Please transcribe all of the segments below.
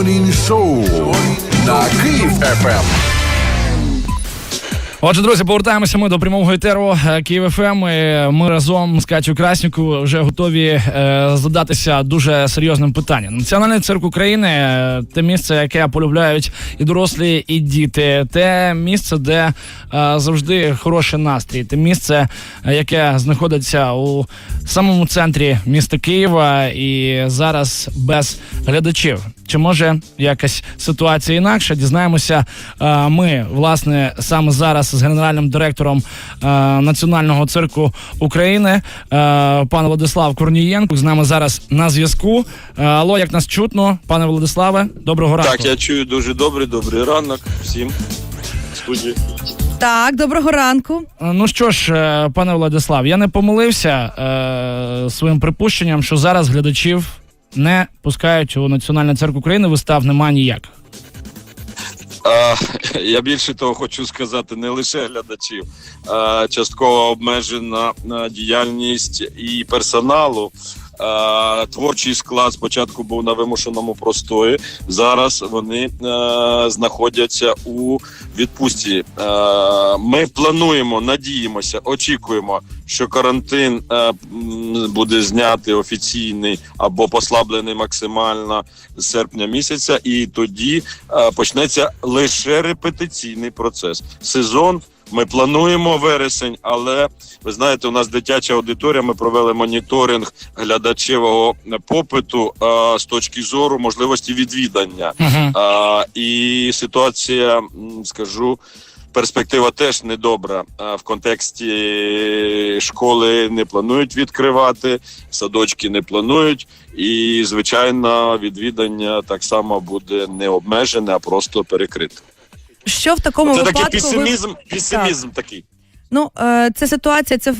Morning Show на Київ Ем. Отже, друзі, повертаємося ми до прямого етеру е, Київ ФМ. Ми разом з Катю Красніку вже готові е, задатися дуже серйозним питанням. Національний цирк України е, те місце, яке полюбляють і дорослі, і діти. Те місце, де завжди хороший настрій. Те місце, яке знаходиться у самому центрі міста Києва і зараз без глядачів. Чи може якась ситуація інакша? Дізнаємося. Ми власне саме зараз з генеральним директором е, Національного цирку України, е, пан Владислав Корнієнко. З нами зараз на зв'язку. Е, Алло, як нас чутно, пане Владиславе, доброго ранку. Так, я чую дуже добре, добрий ранок всім в студії. Так, доброго ранку. Е, Ну що ж, е, пане Владислав, я не помилився е, своїм припущенням, що зараз глядачів не пускають у Національний цирк України. Вистав немає ніяк. А, я більше того хочу сказати, не лише глядачів, а, частково обмежена діяльність і персоналу. Творчий склад спочатку був на вимушеному простої. Зараз вони е, знаходяться у відпустці. Е, ми плануємо, надіємося, очікуємо, що карантин е, буде знятий офіційний або послаблений максимально з серпня місяця, і тоді почнеться лише репетиційний процес. Сезон ми плануємо вересень, але ви знаєте, у нас дитяча аудиторія. Ми провели моніторинг глядачевого попиту е, з точки зору можливості відвідання. Угу. А, і ситуація, скажу, перспектива теж недобра. А, в контексті школи не планують відкривати, садочки не планують, і звичайно, відвідання так само буде не обмежене, а просто перекрите. Що в такому Це випадку такий ви... песимізм, песимізм такий. Ну, е, це ситуація, це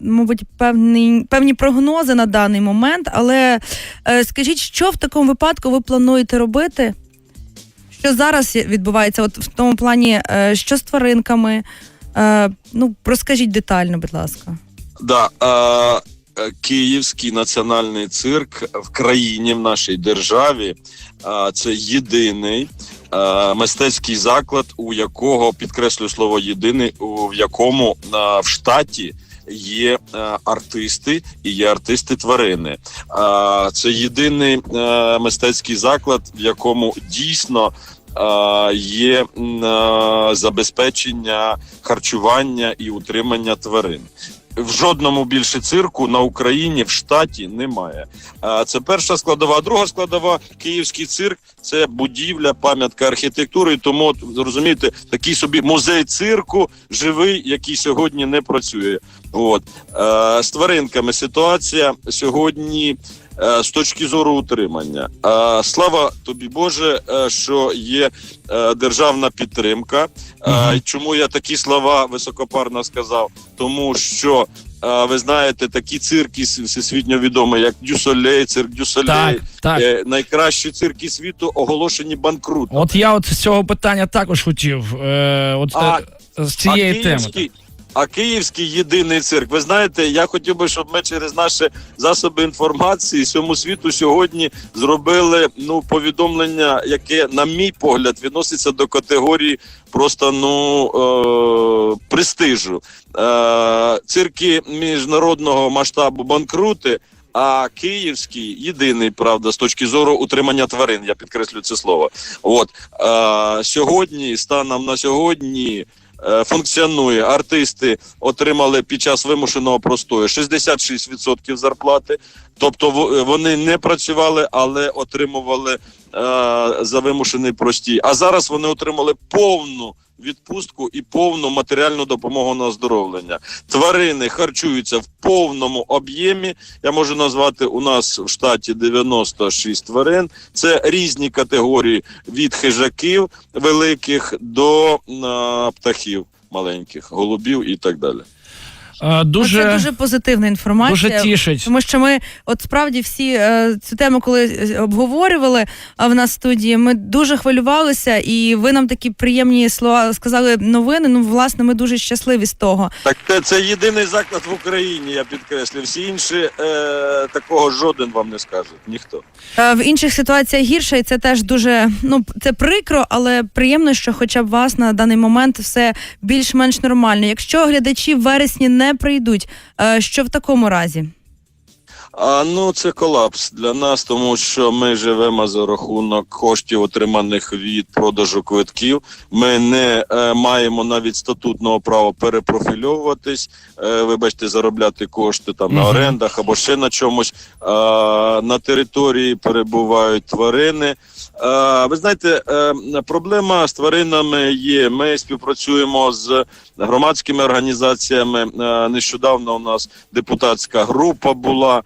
мабуть певні, певні прогнози на даний момент. Але е, скажіть, що в такому випадку ви плануєте робити? Що зараз відбувається? От в тому плані, е, що з тваринками? Ну, розкажіть детально, будь ласка. Да, е, Київський національний цирк в країні, в нашій державі, е, це єдиний е, мистецький заклад, у якого підкреслю слово єдиний, в якому е, в штаті. Є е, артисти і є артисти тварини. Е, це єдиний е, мистецький заклад, в якому дійсно е, є е, забезпечення харчування і утримання тварин. В жодному більше цирку на Україні в штаті немає. А це перша складова. Друга складова київський цирк це будівля, пам'ятка архітектури. Тому розумієте, такий собі музей цирку живий, який сьогодні не працює. От з тваринками ситуація сьогодні. З точки зору утримання, слава тобі Боже, що є державна підтримка. Чому я такі слова високопарно сказав? Тому що ви знаєте, такі цирки всесвітньо відомі, як Дюсолей, цирк Дюсолей, Так, так. е, найкращі цирки світу оголошені банкрутом. От я от з цього питання також хотів. Е, от А- е, з цієї а теми. А київський єдиний цирк. Ви знаєте, я хотів би, щоб ми через наші засоби інформації всьому світу сьогодні зробили ну повідомлення, яке, на мій погляд, відноситься до категорії просто ну е- престижу. Е- цирки міжнародного масштабу банкрути. А київський єдиний, правда, з точки зору утримання тварин, я підкреслю це слово. От е, сьогодні, станом на сьогодні, функціонує. Артисти отримали під час вимушеного простою 66% зарплати. Тобто в- вони не працювали, але отримували е, за вимушений простій. А зараз вони отримали повну відпустку і повну матеріальну допомогу на оздоровлення. Тварини харчуються в повному об'ємі. Я можу назвати у нас в штаті 96 тварин. Це різні категорії від хижаків великих до е, птахів маленьких, голубів і так далі. Е, Дуже, Це дуже позитивна інформація. дуже тішить. Тому що ми, от справді, всі е, цю тему, коли е, обговорювали а, в нас в студії, ми дуже хвилювалися, і ви нам такі приємні слова сказали новини. Ну, власне, ми дуже щасливі з того. Так це, це єдиний заклад в Україні, я підкреслю. Всі інші е, такого жоден вам не скаже. Ніхто. В інших ситуаціях гірше, і це теж дуже ну це прикро, але приємно, що хоча б вас на даний момент все більш-менш нормально. Якщо глядачі в вересні не прийдуть, е, що в такому разі? А ну це колапс для нас, тому що ми живемо за рахунок коштів, отриманих від продажу квитків. Ми не е, маємо навіть статутного права перепрофільовуватись, е, вибачте, заробляти кошти там на орендах або ще на чомусь. Е, на території перебувають тварини. Е, ви знаєте, е, проблема з тваринами є. Ми співпрацюємо з громадськими організаціями. Е, нещодавно у нас депутатська група була.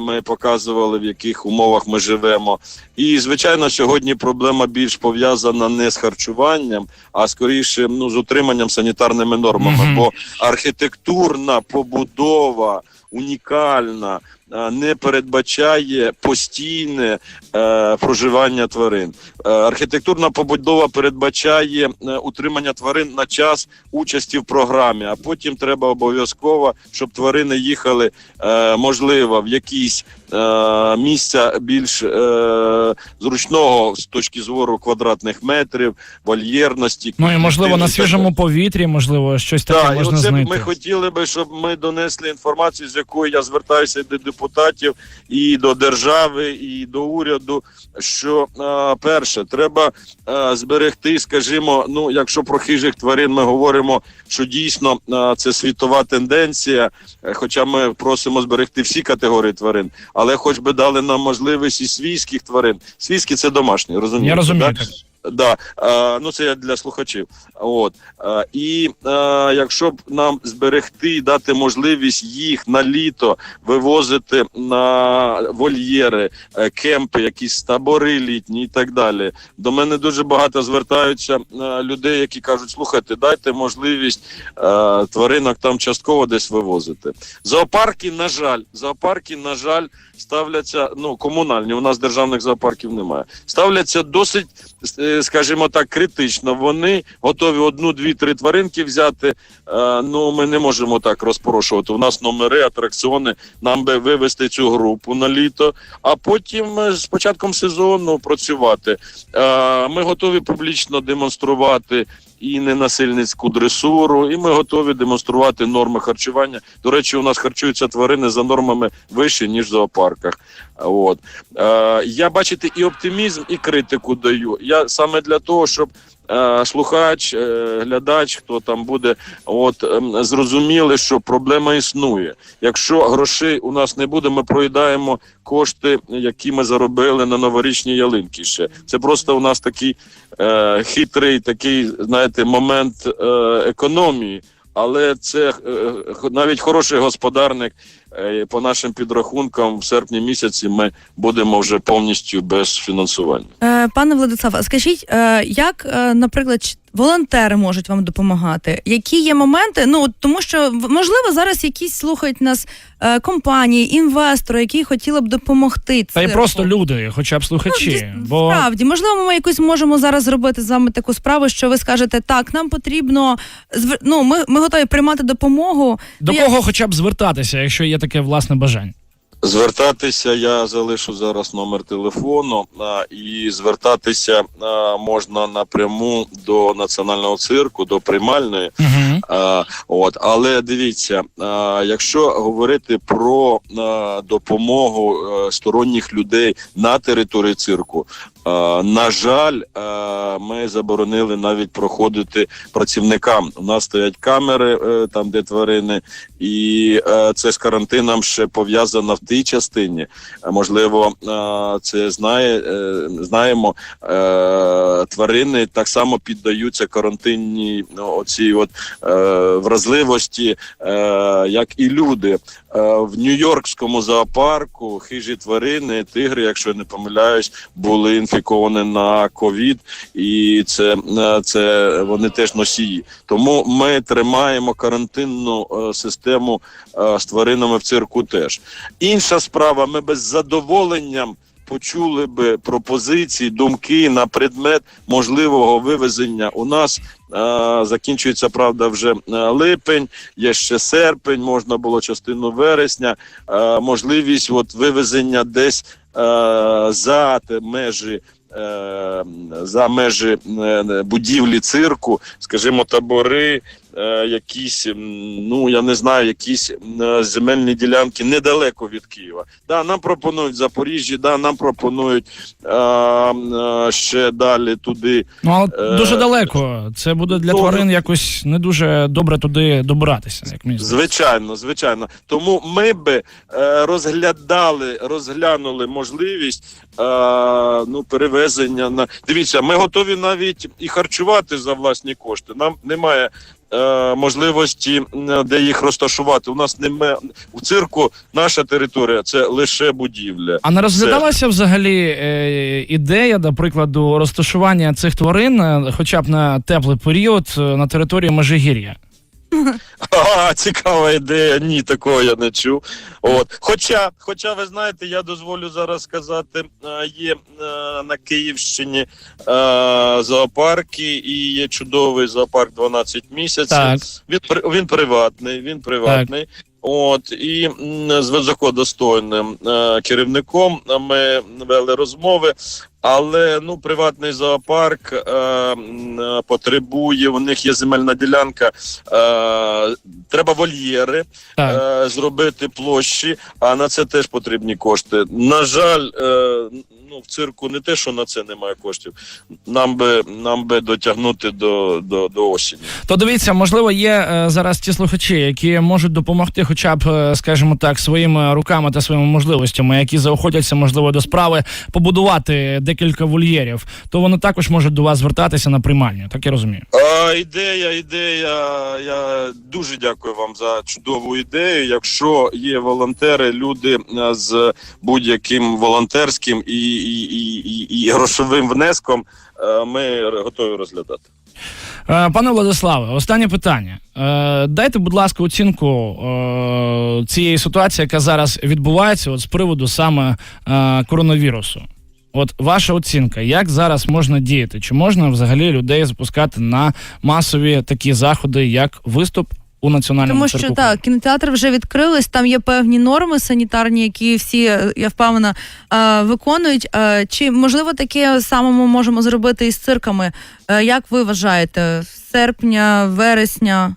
Ми показували в яких умовах ми живемо. І звичайно, сьогодні проблема більш пов'язана не з харчуванням, а скоріше ну з утриманням санітарними нормами. Бо архітектурна побудова унікальна. Е, Не передбачає постійне е, проживання тварин. Е, архітектурна побудова передбачає е, утримання тварин на час участі в програмі, а потім треба обов'язково, щоб тварини їхали, е, можливо, в якісь е, місця більш е, зручного з точки зору квадратних метрів, вольєрності. Ну і можливо на свіжому повітрі, можливо, щось таке так, і оце знайти. ми хотіли би, щоб ми донесли інформацію, з якою я звертаюся до депутатів, і до держави, і до уряду. Що е, перше, треба е, зберегти, скажімо, ну якщо про хижих тварин ми говоримо, що дійсно е, це світова тенденція. Хоча ми просимо зберегти всі категорії тварин, але хоч би дали нам можливість і свійських тварин. Свійські це домашні, розумієте? Я розумію. так. Да, е, ну це я для слухачів. От е, і е, якщо б нам зберегти і дати можливість їх на літо вивозити на вольєри, кемпи, якісь табори літні і так далі. До мене дуже багато звертаються людей, які кажуть: слухайте, дайте можливість тваринок там частково десь вивозити. Зоопарки, на жаль, зоопарки, на жаль, ставляться ну комунальні. У нас державних зоопарків немає. Ставляться досить скажімо так, критично. Вони готові одну, дві, три тваринки взяти. Е, ну ми не можемо так розпорошувати. У нас номери, атракціони. Нам би вивести цю групу на літо, а потім е, з початком сезону працювати. Е, ми готові публічно демонструвати. І ненасильницьку дресуру, і ми готові демонструвати норми харчування. До речі, у нас харчуються тварини за нормами вище ніж в зоопарках. От е, я бачите, і оптимізм, і критику даю. Я саме для того, щоб слухач, е, глядач, хто там буде, от ем, зрозуміли, що проблема існує. Якщо грошей у нас не буде, ми проїдаємо кошти, які ми заробили на новорічні ялинки. Ще це просто у нас такий е, хитрий, такий, знаєте, момент е, економії. Але це е, навіть хороший господарник. Е, По нашим підрахункам, в серпні місяці ми будемо вже повністю без фінансування. Е, Пане Владислав, а скажіть, е, як, наприклад, волонтери можуть вам допомагати? Які є моменти? Ну тому, що в- можливо зараз якісь слухають нас компанії, інвестори, які хотіли б допомогти. Та й просто люди, хоча б слухачі. Ну, бо Справді, можливо, ми якось можемо зараз зробити з вами таку справу, що ви скажете, так, нам потрібно ну, ми, ми готові приймати допомогу. до Ну, я- кого хоча б звертатися, якщо є таке власне бажання. Звертатися я залишу зараз номер телефону, а, і звертатися а, можна напряму до національного цирку, до приймальної. Угу. А, от, але дивіться, а, якщо говорити про а, допомогу а, сторонніх людей на території цирку, на жаль, ми заборонили навіть проходити працівникам. У нас стоять камери е, там, де тварини, і е, це з карантином ще пов'язано в тій частині. Е, Можливо, е, це знає, е, знаємо. Е, тварини так само піддаються карантинній ну, оцій от е, вразливості, е, як і люди. Е, в Нью-Йоркському зоопарку хижі тварини, тигри, якщо я не помиляюсь, були інфіковані на ковід, і це, е, це вони теж носії. Тому ми тримаємо карантинну е, систему з тваринами в цирку. Теж інша справа. Ми без задоволенням. Почули би пропозиції, думки на предмет можливого вивезення. У нас закінчується правда вже е, липень, є ще серпень, можна було частину вересня. Е, можливість от вивезення десь е, за межі. е, За межі е, будівлі цирку, скажімо, табори, е, якісь, ну я не знаю, якісь м, земельні ділянки недалеко від Києва. Да, нам пропонують Запоріжжя, да, нам пропонують е, е, ще далі туди. Ну але Е, дуже далеко. Це буде для ну, тварин якось не дуже добре туди добиратися, як мені. Звичайно, звичайно. Тому ми би е, розглядали, розглянули можливість е, ну, перевезення на дивіться, ми готові навіть і харчувати за власні кошти. Нам немає. Е, Можливості де їх розташувати. У нас немає у цирку. Наша територія це лише будівля. А не розглядалася взагалі е, ідея, до прикладу, розташування цих тварин, е, хоча б на теплий період е, на території Межигір'я? А, цікава ідея. Ні, такого я не чув. От. Хоча, хоча, ви знаєте, я дозволю зараз сказати, е, є е, на Київщині е, зоопарки, і є чудовий зоопарк 12 місяців. Так. Він він приватний, він приватний. От і з високодостойним е, керівником ми вели розмови. Але ну приватний зоопарк е, е, потребує. У них є земельна ділянка. Е, треба вольєри е, зробити площі, а на це теж потрібні кошти. На жаль, е, ну в цирку не те, що на це немає коштів. Нам би нам би дотягнути до, до, до осені. То дивіться, можливо, є е, зараз ті слухачі, які можуть допомогти, хоча б, е, скажімо так, своїми руками та своїми можливостями, які заохотяться, можливо, до справи побудувати декілька вольєрів, то вони також можуть до вас звертатися на приймальню. Так я розумію. А, ідея, ідея. Я дуже дякую вам за чудову ідею. Якщо є волонтери, люди е, з будь-яким волонтерським і, і, і, і, грошовим внеском, е, ми готові розглядати. Е, Пане Владиславе, останнє питання. Е, Дайте, будь ласка, оцінку цієї ситуації, яка зараз відбувається, от з приводу саме коронавірусу. От ваша оцінка, як зараз можна діяти? Чи можна взагалі людей запускати на масові такі заходи, як виступ у національному Тому що так, кінотеатри вже відкрились, там є певні норми санітарні, які всі, е, я впевнена, е, виконують. Е, Чи можливо таке саме ми можемо зробити із цирками? Як ви вважаєте, серпня, вересня?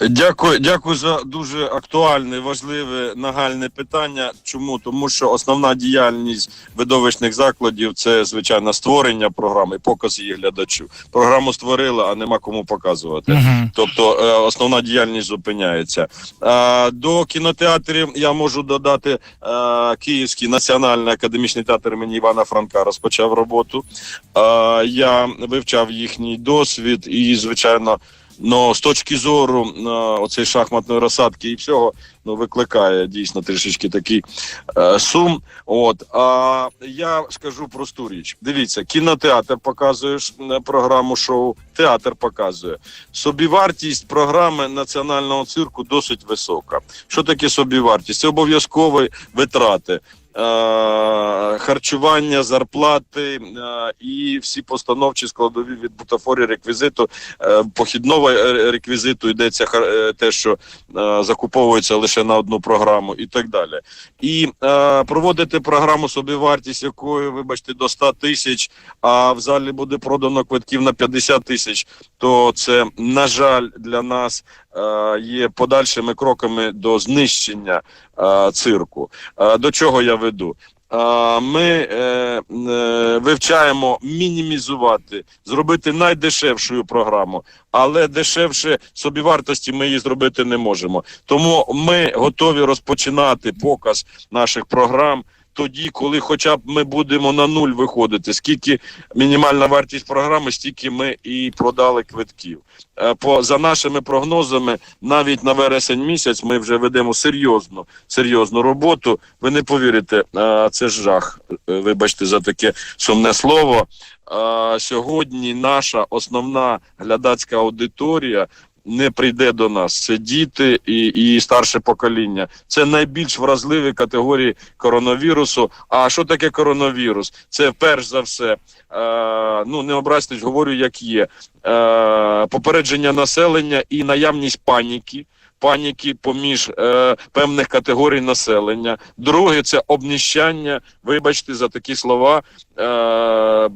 Дякую, дякую за дуже актуальне, важливе, нагальне питання. Чому? Тому що основна діяльність видовищних закладів це звичайно створення програми, показ її глядачу. Програму створили, а нема кому показувати. Угу. Тобто е, основна діяльність зупиняється. До кінотеатрів я можу додати е, Київський національний академічний театр імені Івана Франка розпочав роботу. Я вивчав їхній досвід і, звичайно. Ну, з точки зору е, оцей шахматної розсадки і всього, ну викликає дійсно трішечки такий е, сум. От а я скажу просту річ: дивіться, кінотеатр показує е, програму шоу, театр показує. Собівартість програми національного цирку досить висока. Що таке собівартість? Це обов'язкові витрати. Е, Харчування, зарплати е, і всі постановчі складові від бутафорії реквізиту, е, похідного реквізиту йдеться те, що закуповується лише на одну програму, і так далі. І проводити програму собівартість, якою, вибачте, до 100 тисяч, а в залі буде продано квитків на 50 тисяч, то це, на жаль, для нас є подальшими кроками до знищення е, цирку. Е, до чого я веду? Е, Ми е, е, вивчаємо мінімізувати, зробити найдешевшу програму, але дешевше собівартості ми її зробити не можемо. Тому ми готові розпочинати показ наших програм тоді, коли хоча б ми будемо на нуль виходити, скільки мінімальна вартість програми, стільки ми і продали квитків. Е, По за нашими прогнозами, навіть на вересень місяць ми вже ведемо серйозну серйозну роботу. Ви не повірите, е, це ж жах. Е, Вибачте за таке сумне слово. Сьогодні наша основна глядацька аудиторія. Не прийде до нас. Це діти і, і старше покоління. Це найбільш вразливі категорії коронавірусу. А що таке коронавірус? Це перш за все, е, ну не образьтесь, говорю, як є. Е, попередження населення і наявність паніки. Паніки поміж е, певних категорій населення. Друге це обніщання. Вибачте за такі слова. Е,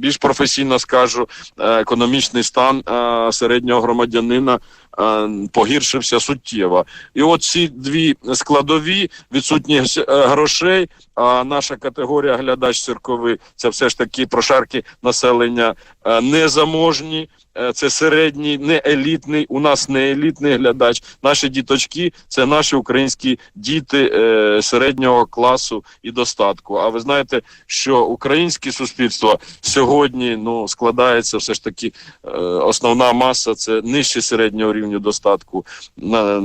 більш професійно скажу, е, економічний стан е, середнього громадянина погіршився суттєво. І от ці дві складові відсутність е, грошей. А наша категорія глядач цирковий це все ж таки прошарки населення е, незаможні. Е, Це середній, не елітний. У нас не елітний глядач. Наші діточки це наші українські діти е, середнього класу і достатку. А ви знаєте, що українське суспільство сьогодні ну складається все ж таки е, основна маса це нижче середнього рівня достатку, на,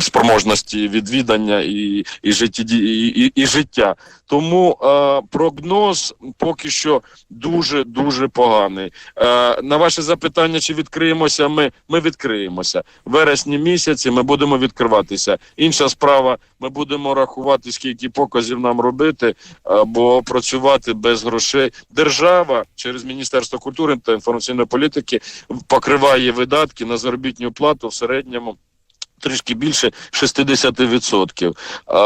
спроможності відвідання і, і, житті, і, і, і життя. Тому е, прогноз поки що дуже дуже поганий. Е, на ваше запитання, чи відкриємося ми? Ми відкриємося. В вересні місяці ми будемо відкриватися. Інша справа, ми будемо рахувати, скільки показів нам робити, е, бо працювати без грошей. Держава через Міністерство культури та інформаційної політики покриває видатки на заробітну плату в середньому. Трішки більше 60%. А,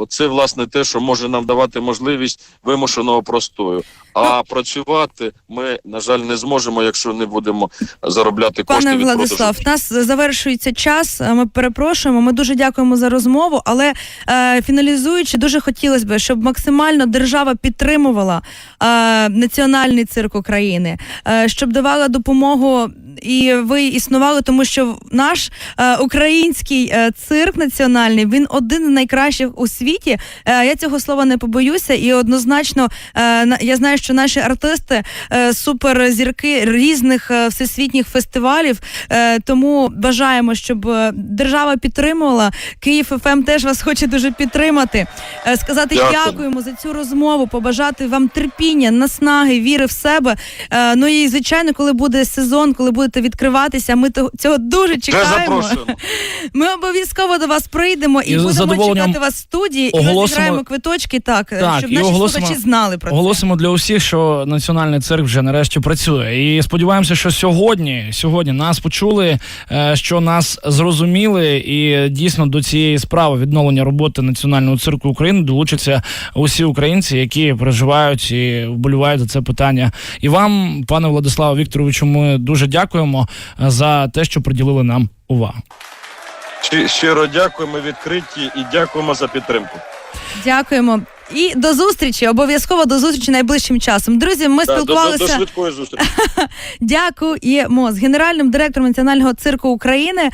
оце власне те, що може нам давати можливість вимушеного простою. А працювати ми, на жаль, не зможемо, якщо не будемо заробляти кошти Пане від Владислав, продажу. нас завершується час. Ми перепрошуємо. Ми дуже дякуємо за розмову. Але е, фіналізуючи, дуже хотілося б, щоб максимально держава підтримувала е, національний цирк України, е, щоб давала допомогу. І ви існували, тому що наш е, український е, цирк національний він один з найкращих у світі. Е, я цього слова не побоюся, і однозначно е, я знаю, що наші артисти е, суперзірки різних е, всесвітніх фестивалів. Е, тому бажаємо, щоб е, держава підтримувала. Київ ФМ теж вас хоче дуже підтримати. Е, сказати Дякую. дякуємо за цю розмову, побажати вам терпіння, наснаги, віри в себе. Е, ну і звичайно, коли буде сезон, коли будете відкриватися, ми того- цього дуже чекаємо. Ми обов'язково до вас прийдемо і, І будемо задоволенням чекати вас в студії і оголосимо- розіграємо квиточки, так, Так, щоб наші оголосимо- слухачі знали про це. Оголосимо для усіх, що національний цирк вже нарешті працює. І сподіваємося, що сьогодні, сьогодні нас почули, е, що нас зрозуміли, і дійсно до цієї справи відновлення роботи національного цирку України долучаться усі українці, які переживають і вболівають за це питання. І вам, пане Владиславе Вікторовичу, ми дуже дякуємо е, за те, що приділили нам увагу. Щиро дякуємо, відкриті і дякуємо за підтримку. Дякуємо. І до зустрічі, обов'язково до зустрічі найближчим часом. Друзі, ми Да, до, до, до спілкувалися. швидкої зустрічі. Дякуємо з генеральним директором Національного цирку України. Е,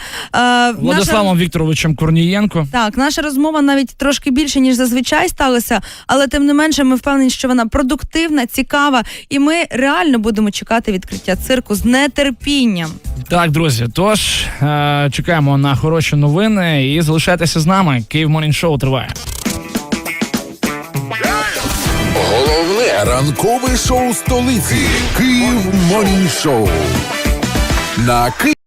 наша- Вікторовичем Корнієнко. Так, наша розмова навіть трошки більше ніж зазвичай сталося, але тим не менше, ми впевнені, що вона продуктивна, цікава, і ми реально будемо чекати відкриття цирку з нетерпінням. Так, друзі, тож е, чекаємо на хороші новини і залишайтеся з нами. Київ Morning Show триває. Ранкове шоу столиці. Київ Морning Шоу. На Київ.